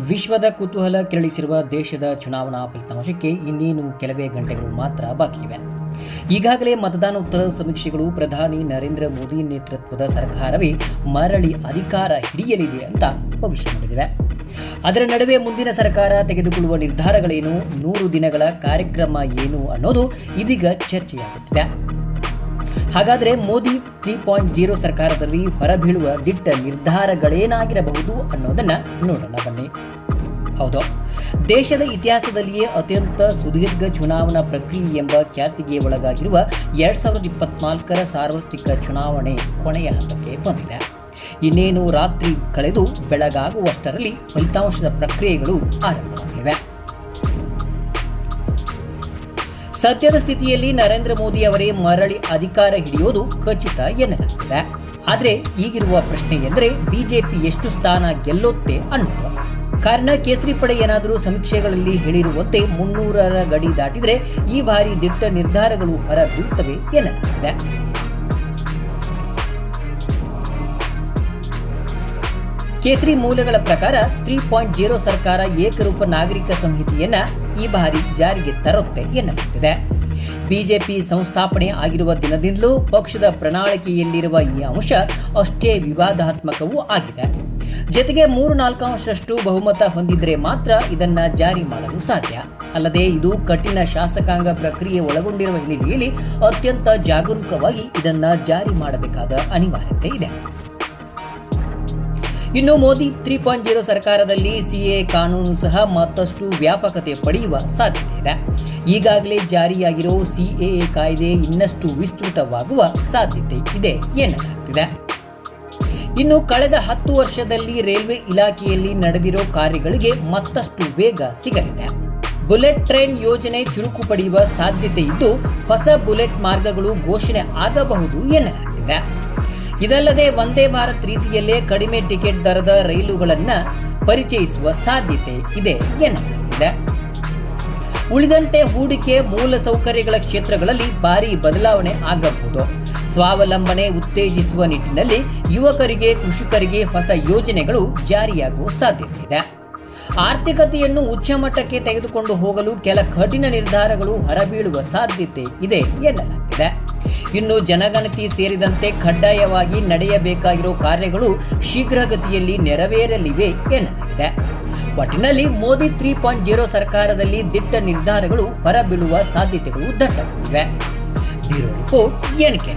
ವಿಶ್ವದ ಕುತೂಹಲ ಕೆರಳಿಸಿರುವ ದೇಶದ ಚುನಾವಣಾ ಫಲಿತಾಂಶಕ್ಕೆ ಇನ್ನೇನು ಕೆಲವೇ ಗಂಟೆಗಳು ಮಾತ್ರ ಬಾಕಿಯಿವೆ ಈಗಾಗಲೇ ಮತದಾನೋತ್ತರ ಸಮೀಕ್ಷೆಗಳು ಪ್ರಧಾನಿ ನರೇಂದ್ರ ಮೋದಿ ನೇತೃತ್ವದ ಸರ್ಕಾರವೇ ಮರಳಿ ಅಧಿಕಾರ ಹಿಡಿಯಲಿದೆ ಅಂತ ಭವಿಷ್ಯ ನುಡಿದಿವೆ. ಅದರ ನಡುವೆ ಮುಂದಿನ ಸರ್ಕಾರ ತೆಗೆದುಕೊಳ್ಳುವ ನಿರ್ಧಾರಗಳೇನು? ನೂರು ದಿನಗಳ ಕಾರ್ಯಕ್ರಮ ಏನು ಅನ್ನೋದು ಇದೀಗ ಚರ್ಚೆಯಾಗುತ್ತಿದೆ. ಹಾಗಾದರೆ ಮೋದಿ ತ್ರೀ ಪಾಯಿಂಟ್ ಜೀರೋ ಸರ್ಕಾರದಲ್ಲಿ ಹೊರಬೀಳುವ ದಿಟ್ಟ ನಿರ್ಧಾರಗಳೇನಾಗಿರಬಹುದು ಅನ್ನೋದನ್ನ ನೋಡೋಣ ಬನ್ನಿ. ಹೌದು, ದೇಶದ ಇತಿಹಾಸದಲ್ಲಿಯೇ ಅತ್ಯಂತ ಸುದೀರ್ಘ ಚುನಾವಣಾ ಪ್ರಕ್ರಿಯೆ ಎಂಬ ಖ್ಯಾತಿಗೆ ಒಳಗಾಗಿರುವ ಎರಡ್ ಸಾವಿರದ ಇಪ್ಪತ್ನಾಲ್ಕರ ಸಾರ್ವತ್ರಿಕ ಚುನಾವಣೆ ಕೊನೆಯ ಹಂತಕ್ಕೆ ಬಂದಿದೆ. ಇನ್ನೇನು ರಾತ್ರಿ ಕಳೆದು ಬೆಳಗಾಗುವಷ್ಟರಲ್ಲಿ ಫಲಿತಾಂಶದ ಪ್ರಕ್ರಿಯೆಗಳು ಆರಂಭವಾಗಲಿವೆ. ಸದ್ಯದ ಸ್ಥಿತಿಯಲ್ಲಿ ನರೇಂದ್ರ ಮೋದಿ ಅವರೇ ಮರಳಿ ಅಧಿಕಾರ ಹಿಡಿಯೋದು ಖಚಿತ ಎನ್ನಲಾಗಿದೆ. ಆದರೆ ಈಗಿರುವ ಪ್ರಶ್ನೆ ಎಂದರೆ ಬಿಜೆಪಿ ಎಷ್ಟು ಸ್ಥಾನ ಗೆಲ್ಲುತ್ತೆ ಅನ್ನೋದು. ಕಾರಣ ಕೇಸರಿ ಪಡೆ ಏನಾದರೂ ಸಮೀಕ್ಷೆಗಳಲ್ಲಿ ಹೇಳಿರುವಂತೆ ಮುನ್ನೂರರ ಗಡಿ ದಾಟಿದರೆ ಈ ಬಾರಿ ದಿಟ್ಟ ನಿರ್ಧಾರಗಳು ಹೊರಬೀಳುತ್ತವೆ ಎನ್ನಲಾಗಿದೆ. ಕೇಸರಿ ಮೂಲಗಳ ಪ್ರಕಾರ ತ್ರೀ ಪಾಯಿಂಟ್ ಜೀರೋ ಸರ್ಕಾರ ಏಕರೂಪ ನಾಗರಿಕ ಸಂಹಿತೆಯನ್ನ ಈ ಬಾರಿ ಜಾರಿಗೆ ತರುತ್ತೆ ಎನ್ನಲಾಗುತ್ತಿದೆ ಬಿಜೆಪಿ ಸಂಸ್ಥಾಪನೆ ಆಗಿರುವ ದಿನದಿಂದಲೂ ಪಕ್ಷದ ಪ್ರಣಾಳಿಕೆಯಲ್ಲಿರುವ ಈ ಅಂಶ ಅಷ್ಟೇ ವಿವಾದಾತ್ಮಕವೂ ಆಗಿದೆ. ಜೊತೆಗೆ ಮೂರು ನಾಲ್ಕಾಂಶರಷ್ಟು ಬಹುಮತ ಹೊಂದಿದ್ರೆ ಮಾತ್ರ ಇದನ್ನ ಜಾರಿ ಮಾಡಲು ಸಾಧ್ಯ. ಅಲ್ಲದೆ ಇದು ಕಠಿಣ ಶಾಸಕಾಂಗ ಪ್ರಕ್ರಿಯೆ ಒಳಗೊಂಡಿರುವ ಹಿನ್ನೆಲೆಯಲ್ಲಿ ಅತ್ಯಂತ ಜಾಗರೂಕವಾಗಿ ಇದನ್ನ ಜಾರಿ ಮಾಡಬೇಕಾದ ಅನಿವಾರ್ಯತೆ ಇದೆ. ಇನ್ನು ಮೋದಿ ತ್ರೀ ಪಾಯಿಂಟ್ ಜೀರೋ ಸರ್ಕಾರದಲ್ಲಿ ಸಿಎ ಕಾನೂನು ಸಹ ಮತ್ತಷ್ಟು ವ್ಯಾಪಕತೆ ಪಡೆಯುವ ಸಾಧ್ಯತೆ ಇದೆ. ಈಗಾಗಲೇ ಜಾರಿಯಾಗಿರೋ ಸಿಎಎ ಕಾಯ್ದೆ ಇನ್ನಷ್ಟು ವಿಸ್ತೃತವಾಗುವ ಸಾಧ್ಯತೆ ಇದೆ ಎನ್ನಲಾಗ್ತಿದೆ. ಇನ್ನು ಕಳೆದ ಹತ್ತು ವರ್ಷದಲ್ಲಿ ರೈಲ್ವೆ ಇಲಾಖೆಯಲ್ಲಿ ನಡೆದಿರೋ ಕಾರ್ಯಗಳಿಗೆ ಮತ್ತಷ್ಟು ವೇಗ ಸಿಗಲಿದೆ. ಬುಲೆಟ್ ಟ್ರೈನ್ ಯೋಜನೆ ಚುರುಕು ಪಡೆಯುವ ಸಾಧ್ಯತೆ ಇದ್ದು, ಹೊಸ ಬುಲೆಟ್ ಮಾರ್ಗಗಳು ಘೋಷಣೆ ಆಗಬಹುದು ಎನ್ನಲಾಗ್ತಿದೆ ಇದಲ್ಲದೆ ವಂದೇ ಭಾರತ್ ರೀತಿಯಲ್ಲೇ ಕಡಿಮೆ ಟಿಕೆಟ್ ದರದ ರೈಲುಗಳನ್ನ ಪರಿಚಯಿಸುವ ಸಾಧ್ಯತೆ ಇದೆ ಎನ್ನಲಾಗಿದೆ. ಉಳಿದಂತೆ ಹೂಡಿಕೆ ಮೂಲ ಸೌಕರ್ಯಗಳ ಕ್ಷೇತ್ರಗಳಲ್ಲಿ ಭಾರಿ ಬದಲಾವಣೆ ಆಗಬಹುದು. ಸ್ವಾವಲಂಬನೆ ಉತ್ತೇಜಿಸುವ ನಿಟ್ಟಿನಲ್ಲಿ ಯುವಕರಿಗೆ, ಕೃಷಿಕರಿಗೆ ಹೊಸ ಯೋಜನೆಗಳು ಜಾರಿಯಾಗುವ ಸಾಧ್ಯತೆ ಇದೆ. ಆರ್ಥಿಕತೆಯನ್ನು ಉಚ್ಚಮಟ್ಟಕ್ಕೆ ತೆಗೆದುಕೊಂಡು ಹೋಗಲು ಕೆಲ ಕಠಿಣ ನಿರ್ಧಾರಗಳು ಹೊರಬೀಳುವ ಸಾಧ್ಯತೆ ಇದೆ ಎನ್ನಲಾಗಿದೆ. ಇನ್ನು ಜನಗಣತಿ ಸೇರಿದಂತೆ ಕಡ್ಡಾಯವಾಗಿ ನಡೆಯಬೇಕಾಗಿರೋ ಕಾರ್ಯಗಳು ಶೀಘ್ರಗತಿಯಲ್ಲಿ ನೆರವೇರಲಿವೆ ಎನ್ನಲಾಗಿದೆ. ಒಟ್ಟಿನಲ್ಲಿ ಮೋದಿ ತ್ರೀ ಪಾಯಿಂಟ್ ಜೀರೋ ಸರ್ಕಾರದಲ್ಲಿ ದಿಟ್ಟ ನಿರ್ಧಾರಗಳು ಹೊರಬೀಳುವ ಸಾಧ್ಯತೆಗಳು ದಟ್ಟವಾಗಿವೆ ರಿಪೋರ್ಟ್ ಎನ್ಕೆ